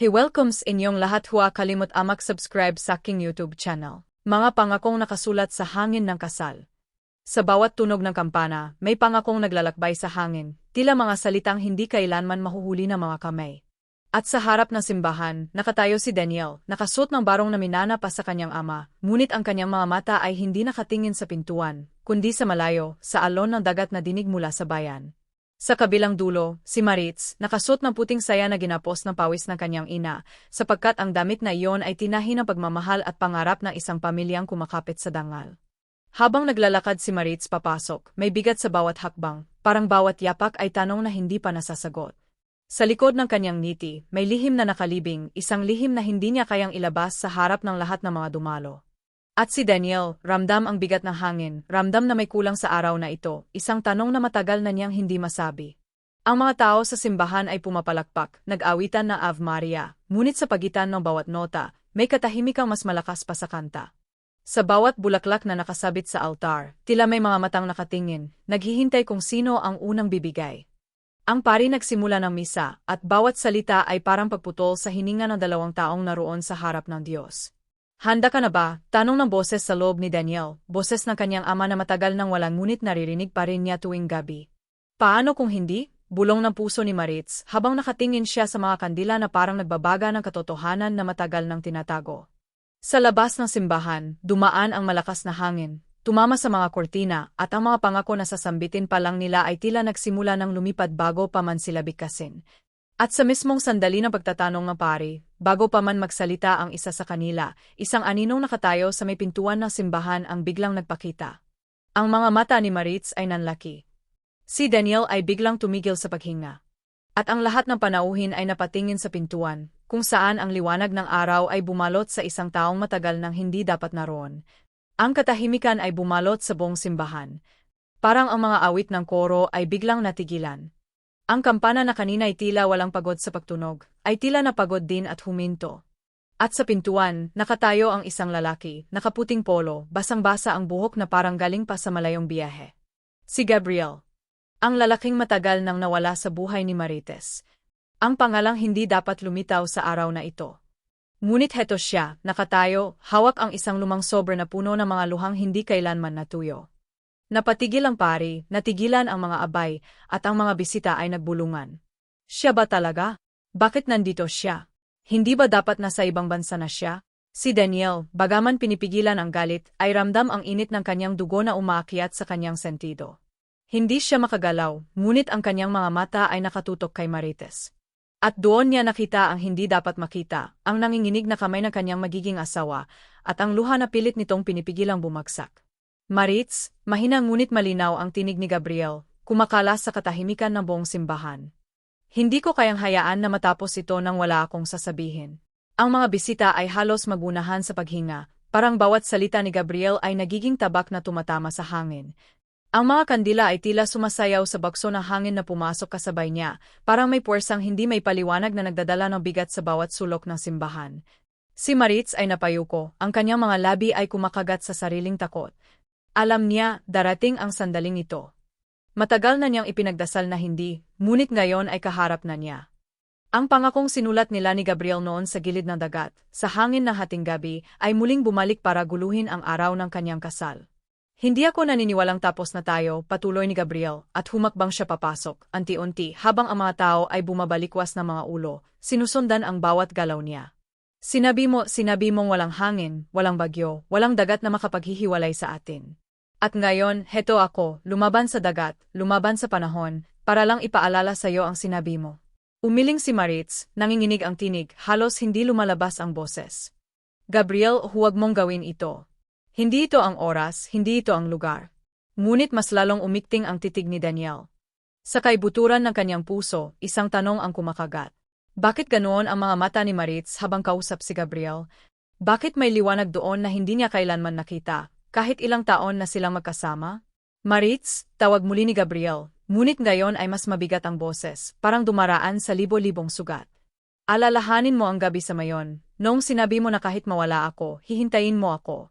He welcomes inyong lahat huwa kalimot amak subscribe sa aking YouTube channel. Mga pangakong nakasulat sa hangin ng kasal. Sa bawat tunog ng kampana, may pangakong naglalakbay sa hangin, tila mga salitang hindi kailanman mahuhuli ng mga kamay. At sa harap ng simbahan, nakatayo si Daniel, nakasuot ng barong na minana pa sa kanyang ama, ngunit ang kanyang mga mata ay hindi nakatingin sa pintuan, kundi sa malayo, sa alon ng dagat na dinig mula sa bayan. Sa kabilang dulo, si Maritz, nakasuot ng puting saya na ginapos ng pawis ng kanyang ina, sapagkat ang damit na iyon ay tinahi ng pagmamahal at pangarap ng isang pamilyang kumakapit sa dangal. Habang naglalakad si Maritz papasok, may bigat sa bawat hakbang, parang bawat yapak ay tanong na hindi pa nasasagot. Sa likod ng kanyang ngiti, may lihim na nakalibing, isang lihim na hindi niya kayang ilabas sa harap ng lahat ng mga dumalo. At si Daniel, ramdam ang bigat ng hangin, ramdam na may kulang sa araw na ito, isang tanong na matagal na niyang hindi masabi. Ang mga tao sa simbahan ay pumapalakpak, nag-awitan na Ave Maria, ngunit sa pagitan ng bawat nota, may katahimikang mas malakas pa sa kanta. Sa bawat bulaklak na nakasabit sa altar, tila may mga matang nakatingin, naghihintay kung sino ang unang bibigay. Ang pari nagsimula ng misa, at bawat salita ay parang pagputol sa hininga ng dalawang taong naroon sa harap ng Diyos. Handa ka na ba? Tanong ng boses sa loob ni Daniel, boses ng kanyang ama na matagal nang walang ngunit naririnig pa rin niya tuwing gabi. Paano kung hindi? Bulong ng puso ni Maritz habang nakatingin siya sa mga kandila na parang nagbabaga ng katotohanan na matagal nang tinatago. Sa labas ng simbahan, dumaan ang malakas na hangin, tumama sa mga kortina at ang mga pangako na sasambitin pa lang nila ay tila nagsimula ng lumipad bago pa man sila bigkasin. At sa mismong sandali ng pagtatanong ng pari, bago pa man magsalita ang isa sa kanila, isang aninong nakatayo sa may pintuan ng simbahan ang biglang nagpakita. Ang mga mata ni Maritz ay nanlaki. Si Daniel ay biglang tumigil sa paghinga. At ang lahat ng panauhin ay napatingin sa pintuan, kung saan ang liwanag ng araw ay bumalot sa isang taong matagal nang hindi dapat naroon. Ang katahimikan ay bumalot sa buong simbahan. Parang ang mga awit ng koro ay biglang natigilan. Ang kampana na kanina ay tila walang pagod sa pagtunog, ay tila napagod din at huminto. At sa pintuan, nakatayo ang isang lalaki, nakaputing polo, basang-basa ang buhok na parang galing pa sa malayong biyahe. Si Gabriel. Ang lalaking matagal nang nawala sa buhay ni Marites. Ang pangalang hindi dapat lumitaw sa araw na ito. Ngunit heto siya, nakatayo, hawak ang isang lumang sobre na puno ng mga luhang hindi kailanman natuyo. Napatigil ang pari, natigilan ang mga abay, at ang mga bisita ay nagbulungan. Siya ba talaga? Bakit nandito siya? Hindi ba dapat nasa ibang bansa na siya? Si Daniel, bagaman pinipigilan ang galit, ay ramdam ang init ng kanyang dugo na umaakyat sa kanyang sentido. Hindi siya makagalaw, ngunit ang kanyang mga mata ay nakatutok kay Marites. At doon niya nakita ang hindi dapat makita, ang nanginginig na kamay ng kanyang magiging asawa, at ang luha na pilit nitong pinipigilang bumagsak. Maritz, mahina ngunit malinaw ang tinig ni Gabriel, kumakalas sa katahimikan ng buong simbahan. Hindi ko kayang hayaan na matapos ito nang wala akong sasabihin. Ang mga bisita ay halos magunahan sa paghinga, parang bawat salita ni Gabriel ay nagiging tabak na tumatama sa hangin. Ang mga kandila ay tila sumasayaw sa bakso ng hangin na pumasok kasabay niya, parang may puwersang hindi may paliwanag na nagdadala ng bigat sa bawat sulok ng simbahan. Si Maritz ay napayuko, ang kanyang mga labi ay kumakagat sa sariling takot, alam niya, darating ang sandaling ito. Matagal na niyang ipinagdasal na hindi, ngunit ngayon ay kaharap na niya. Ang pangakong sinulat nila ni Gabriel noon sa gilid ng dagat, sa hangin ng hating gabi, ay muling bumalik para guluhin ang araw ng kanyang kasal. Hindi ako naniniwalang tapos na tayo, patuloy ni Gabriel, at humakbang siya papasok, anti-unti, habang ang mga tao ay bumabalikwas ng mga ulo, sinusundan ang bawat galaw niya. Sinabi mo, sinabi mong walang hangin, walang bagyo, walang dagat na makapaghihiwalay sa atin. At ngayon, heto ako, lumaban sa dagat, lumaban sa panahon, para lang ipaalala sa iyo ang sinabi mo. Umiling si Maritz, nanginginig ang tinig, halos hindi lumalabas ang boses. Gabriel, huwag mong gawin ito. Hindi ito ang oras, hindi ito ang lugar. Ngunit mas lalong umikting ang titig ni Daniel. Sa kaibuturan ng kanyang puso, isang tanong ang kumakagat. Bakit ganoon ang mga mata ni Maritz habang kausap si Gabriel? Bakit may liwanag doon na hindi niya kailanman nakita, kahit ilang taon na silang magkasama? Maritz, tawag muli ni Gabriel, ngunit ngayon ay mas mabigat ang boses, parang dumaraan sa libo-libong sugat. Alalahanin mo ang gabi sa mayon, noong sinabi mo na kahit mawala ako, hihintayin mo ako.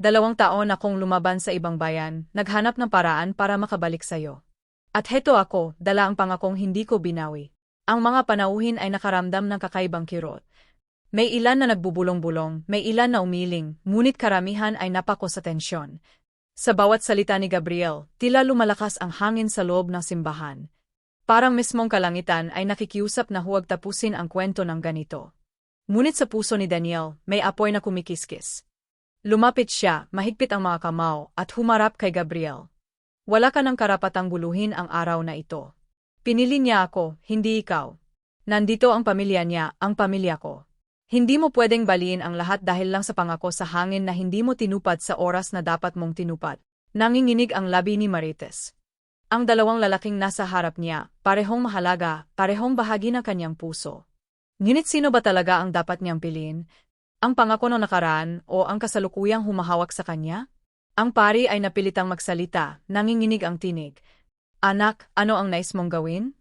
Dalawang taon akong lumaban sa ibang bayan, naghanap ng paraan para makabalik sa'yo. At heto ako, dala ang pangakong hindi ko binawi. Ang mga panauhin ay nakaramdam ng kakaibang kirot. May ilan na nagbubulong-bulong, may ilan na umiling, ngunit karamihan ay napako sa tensyon. Sa bawat salita ni Gabriel, tila lumalakas ang hangin sa loob ng simbahan. Parang mismong kalangitan ay nakikiusap na huwag tapusin ang kwento ng ganito. Ngunit sa puso ni Daniel, may apoy na kumikiskis. Lumapit siya, mahigpit ang mga kamao, at humarap kay Gabriel. Wala ka ng karapatang guluhin ang araw na ito. Pinili niya ako, hindi ikaw. Nandito ang pamilya niya, ang pamilya ko. Hindi mo pwedeng baliin ang lahat dahil lang sa pangako sa hangin na hindi mo tinupad sa oras na dapat mong tinupad. Nanginginig ang labi ni Marites. Ang dalawang lalaking nasa harap niya, parehong mahalaga, parehong bahagi ng kanyang puso. Ngunit sino ba talaga ang dapat niyang piliin? Ang pangako ng nakaraan o ang kasalukuyang humahawak sa kanya? Ang pari ay napilitang magsalita, nanginginig ang tinig. Anak, ano ang nais mong gawin?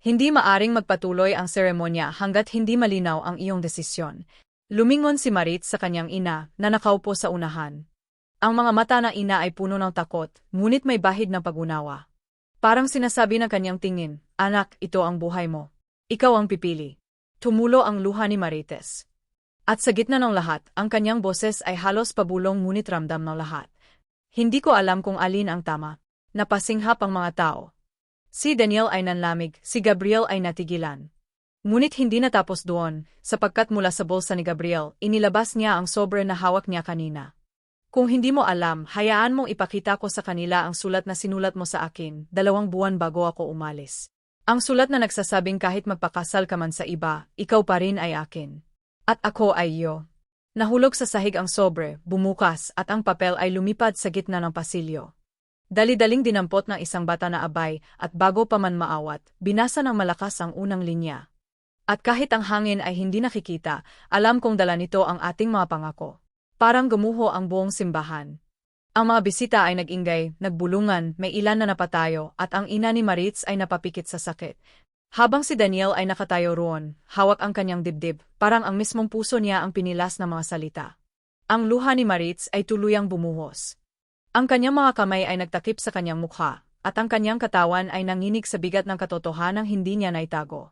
Hindi maaring magpatuloy ang seremonya hanggat hindi malinaw ang iyong desisyon. Lumingon si Marit sa kanyang ina na nakaupo sa unahan. Ang mga mata ng ina ay puno ng takot, ngunit may bahid ng pagunawa. Parang sinasabi ng kanyang tingin, anak, ito ang buhay mo. Ikaw ang pipili. Tumulo ang luha ni Marites. At sa gitna ng lahat, ang kanyang boses ay halos pabulong ngunit ramdam ng lahat. Hindi ko alam kung alin ang tama. Napasinghap ang mga tao. Si Daniel ay nanlamig, si Gabriel ay natigilan. Ngunit hindi natapos doon, sapagkat mula sa bulsa ni Gabriel, inilabas niya ang sobre na hawak niya kanina. Kung hindi mo alam, hayaan mong ipakita ko sa kanila ang sulat na sinulat mo sa akin, dalawang buwan bago ako umalis. Ang sulat na nagsasabing kahit magpakasal ka man sa iba, ikaw pa rin ay akin. At ako ay iyo. Nahulog sa sahig ang sobre, bumukas, at ang papel ay lumipad sa gitna ng pasilyo. Dali-daling dinampot ng isang bata na abay, at bago pa man maawat, binasa ng malakas ang unang linya. At kahit ang hangin ay hindi nakikita, alam kong dala nito ang ating mga pangako. Parang gumuho ang buong simbahan. Ang mga bisita ay nag-ingay, nagbulungan, may ilan na napatayo, at ang ina ni Maritz ay napapikit sa sakit. Habang si Daniel ay nakatayo roon, hawak ang kanyang dibdib, parang ang mismong puso niya ang pinilas ng mga salita. Ang luha ni Maritz ay tuluyang bumuhos. Ang kanyang mga kamay ay nagtakip sa kanyang mukha, at ang kanyang katawan ay nanginig sa bigat ng katotohanang hindi niya naitago.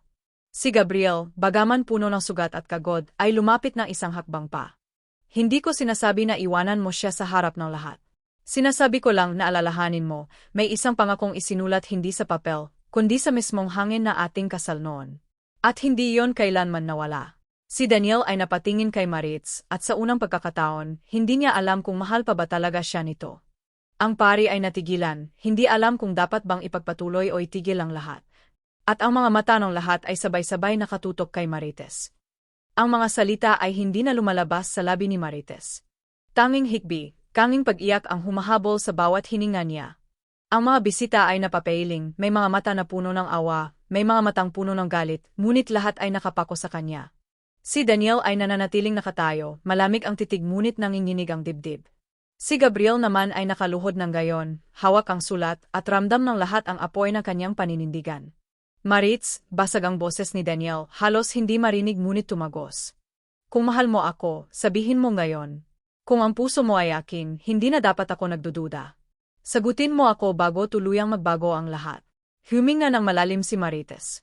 Si Gabriel, bagaman puno ng sugat at kagod, ay lumapit ng isang hakbang pa. Hindi ko sinasabi na iwanan mo siya sa harap ng lahat. Sinasabi ko lang na alalahanin mo, may isang pangakong isinulat hindi sa papel, kundi sa mismong hangin na ating kasal noon. At hindi yon kailanman nawala. Si Daniel ay napatingin kay Maritz, at sa unang pagkakataon, hindi niya alam kung mahal pa ba talaga siya nito. Ang pari ay natigilan, hindi alam kung dapat bang ipagpatuloy o itigil ang lahat. At ang mga mata ng lahat ay sabay-sabay nakatutok kay Marites. Ang mga salita ay hindi na lumalabas sa labi ni Marites. Tanging hikbi, kanging pag-iyak ang humahabol sa bawat hininga niya. Ang mga bisita ay napapailing, may mga mata na puno ng awa, may mga matang puno ng galit, ngunit lahat ay nakapako sa kanya. Si Daniel ay nananatiling nakatayo, malamig ang titig ngunit nanginginig ang dibdib. Si Gabriel naman ay nakaluhod ng gayon, hawak ang sulat, at ramdam ng lahat ang apoy ng kanyang paninindigan. Maritz, basag ang boses ni Daniel, halos hindi marinig ngunit tumagos. Kung mahal mo ako, sabihin mo ngayon. Kung ang puso mo ay akin, hindi na dapat ako nagdududa. Sagutin mo ako bago tuluyang magbago ang lahat. Huminga ng malalim si Marites.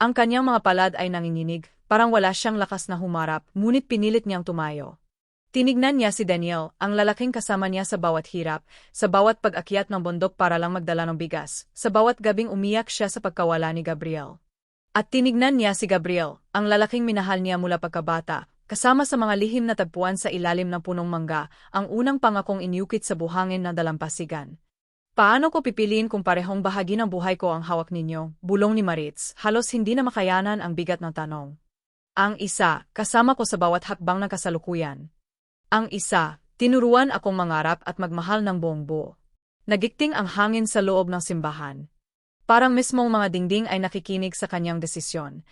Ang kanyang mga palad ay nanginginig, parang wala siyang lakas na humarap, ngunit pinilit niyang tumayo. Tinignan niya si Daniel, ang lalaking kasama niya sa bawat hirap, sa bawat pag-akyat ng bundok para lang magdala ng bigas, sa bawat gabing umiyak siya sa pagkawala ni Gabriel. At tinignan niya si Gabriel, ang lalaking minahal niya mula pagkabata, kasama sa mga lihim na tagpuan sa ilalim ng punong mangga, ang unang pangakong inyukit sa buhangin na dalampasigan. Paano ko pipiliin kung parehong bahagi ng buhay ko ang hawak ninyo? Bulong ni Maritz, halos hindi na makayanan ang bigat ng tanong. Ang isa, kasama ko sa bawat hakbang ng kasalukuyan. Ang isa, tinuruan akong mangarap at magmahal ng buong buo. Nagikting ang hangin sa loob ng simbahan. Parang mismong mga dingding ay nakikinig sa kanyang desisyon.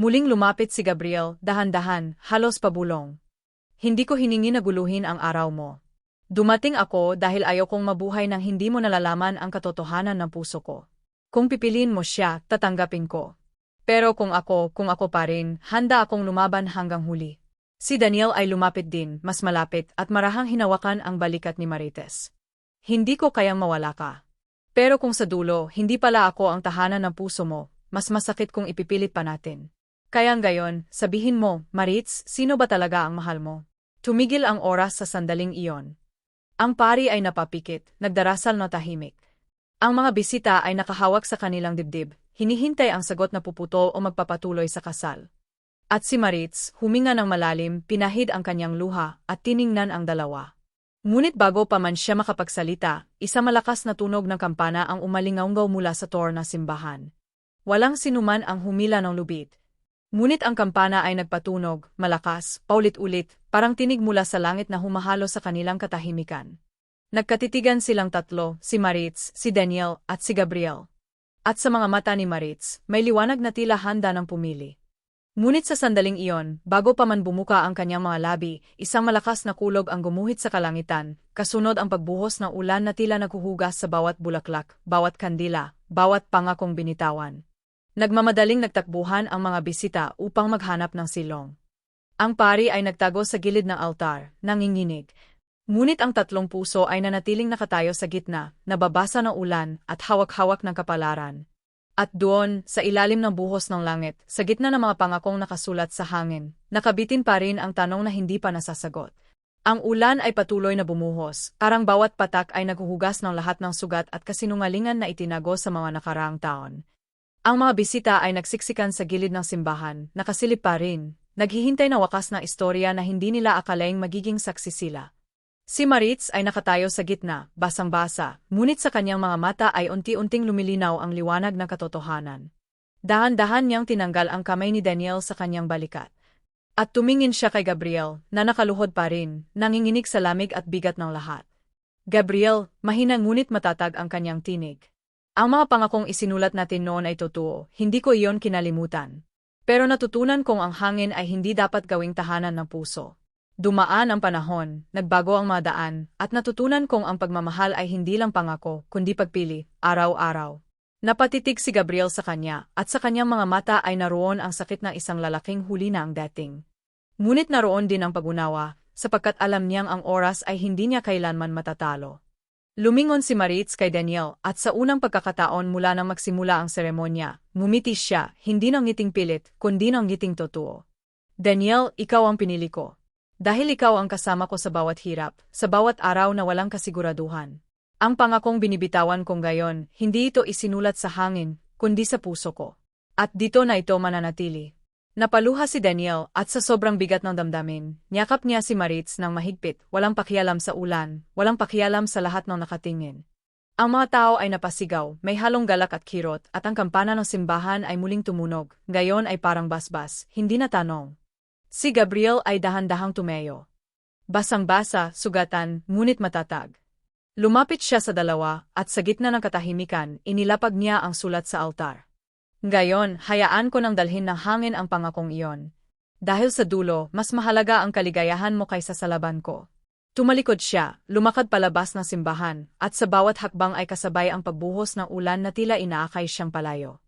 Muling lumapit si Gabriel, dahan-dahan, halos pabulong. Hindi ko hiningi na guluhin ang araw mo. Dumating ako dahil ayokong mabuhay nang hindi mo nalalaman ang katotohanan ng puso ko. Kung pipiliin mo siya, tatanggapin ko. Pero kung ako, kung ako pa rin, handa akong lumaban hanggang huli. Si Daniel ay lumapit din, mas malapit, at marahang hinawakan ang balikat ni Marites. Hindi ko kayang mawala ka. Pero kung sa dulo, hindi pala ako ang tahanan ng puso mo, mas masakit kung ipipilit pa natin. Kaya ngayon, sabihin mo, Maritz, sino ba talaga ang mahal mo? Tumigil ang oras sa sandaling iyon. Ang pari ay napapikit, nagdarasal na tahimik. Ang mga bisita ay nakahawak sa kanilang dibdib, hinihintay ang sagot na puputol o magpapatuloy sa kasal. At si Maritz, huminga ng malalim, pinahid ang kanyang luha, at tiningnan ang dalawa. Ngunit bago pa man siya makapagsalita, isa malakas na tunog ng kampana ang umalingaunggaw mula sa tor na simbahan. Walang sinuman ang humila ng lubid. Ngunit ang kampana ay nagpatunog, malakas, paulit-ulit, parang tinig mula sa langit na humahalo sa kanilang katahimikan. Nagkatitigan silang tatlo, si Maritz, si Daniel, at si Gabriel. At sa mga mata ni Maritz, may liwanag na tila handa ng pumili. Ngunit sa sandaling iyon, bago pa man bumuka ang kanyang mga labi, isang malakas na kulog ang gumuhit sa kalangitan, kasunod ang pagbuhos ng ulan na tila naghuhugas sa bawat bulaklak, bawat kandila, bawat pangakong binitawan. Nagmamadaling nagtakbuhan ang mga bisita upang maghanap ng silong. Ang pari ay nagtago sa gilid ng altar, nanginginig. Ngunit ang tatlong puso ay nanatiling nakatayo sa gitna, nababasa ng ulan at hawak-hawak ng kapalaran. At doon, sa ilalim ng buhos ng langit, sa gitna ng mga pangakong nakasulat sa hangin, nakabitin pa rin ang tanong na hindi pa nasasagot. Ang ulan ay patuloy na bumuhos, parang bawat patak ay naghuhugas ng lahat ng sugat at kasinungalingan na itinago sa mga nakaraang taon. Ang mga bisita ay nagsiksikan sa gilid ng simbahan, nakasilip pa rin, naghihintay na wakas na istorya na hindi nila akalaing magiging saksi sila. Si Maritz ay nakatayo sa gitna, basang-basa, ngunit sa kanyang mga mata ay unti-unting lumilinaw ang liwanag ng katotohanan. Dahan-dahan niyang tinanggal ang kamay ni Daniel sa kanyang balikat. At tumingin siya kay Gabriel, na nakaluhod pa rin, nanginginig sa lamig at bigat ng lahat. Gabriel, mahina ngunit matatag ang kanyang tinig. Ang mga pangakong isinulat natin noon ay totoo, hindi ko iyon kinalimutan. Pero natutunan kong ang hangin ay hindi dapat gawing tahanan ng puso. Dumaan ang panahon, nagbago ang mga daan, at natutunan kong ang pagmamahal ay hindi lang pangako, kundi pagpili, araw-araw. Napatitig si Gabriel sa kanya, at sa kanyang mga mata ay naroon ang sakit ng isang lalaking huli na ang dating. Ngunit naroon din ang pagunawa, sapagkat alam niyang ang oras ay hindi niya kailanman matatalo. Lumingon si Maritz kay Daniel at sa unang pagkakataon mula nang magsimula ang seremonya, ngumiti siya, hindi ng ngiting pilit, kundi ng ngiting totoo. Daniel, ikaw ang pinili ko. Dahil ikaw ang kasama ko sa bawat hirap, sa bawat araw na walang kasiguraduhan. Ang pangakong binibitawan kong gayon, hindi ito isinulat sa hangin, kundi sa puso ko. At dito na ito mananatili. Napaluha si Daniel at sa sobrang bigat ng damdamin, niyakap niya si Maritz ng mahigpit, walang pakialam sa ulan, walang pakialam sa lahat ng nakatingin. Ang mga tao ay napasigaw, may halong galak at kirot, at ang kampana ng simbahan ay muling tumunog, gayon ay parang basbas, hindi na tanong. Si Gabriel ay dahan-dahang tumeyo. Basang-basa, sugatan, ngunit matatag. Lumapit siya sa dalawa, at sa gitna ng katahimikan, inilapag niya ang sulat sa altar. Ngayon, hayaan ko nang dalhin ng hangin ang pangakong iyon. Dahil sa dulo, mas mahalaga ang kaligayahan mo kaysa sa laban ko. Tumalikod siya, lumakad palabas ng simbahan, at sa bawat hakbang ay kasabay ang pagbuhos ng ulan na tila inaakay siyang palayo.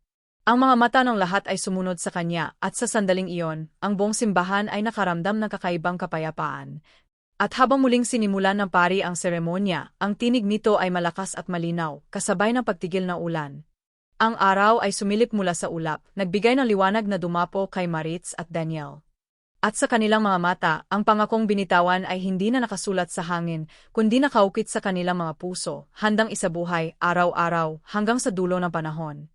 Ang mga mata ng lahat ay sumunod sa kanya at sa sandaling iyon, ang buong simbahan ay nakaramdam ng kakaibang kapayapaan. At habang muling sinimulan ng pari ang seremonya, ang tinig nito ay malakas at malinaw, kasabay ng pagtigil ng ulan. Ang araw ay sumilip mula sa ulap, nagbigay ng liwanag na dumapo kay Maritz at Daniel. At sa kanilang mga mata, ang pangakong binitawan ay hindi na nakasulat sa hangin, kundi nakaukit sa kanilang mga puso, handang isabuhay, araw-araw, hanggang sa dulo ng panahon.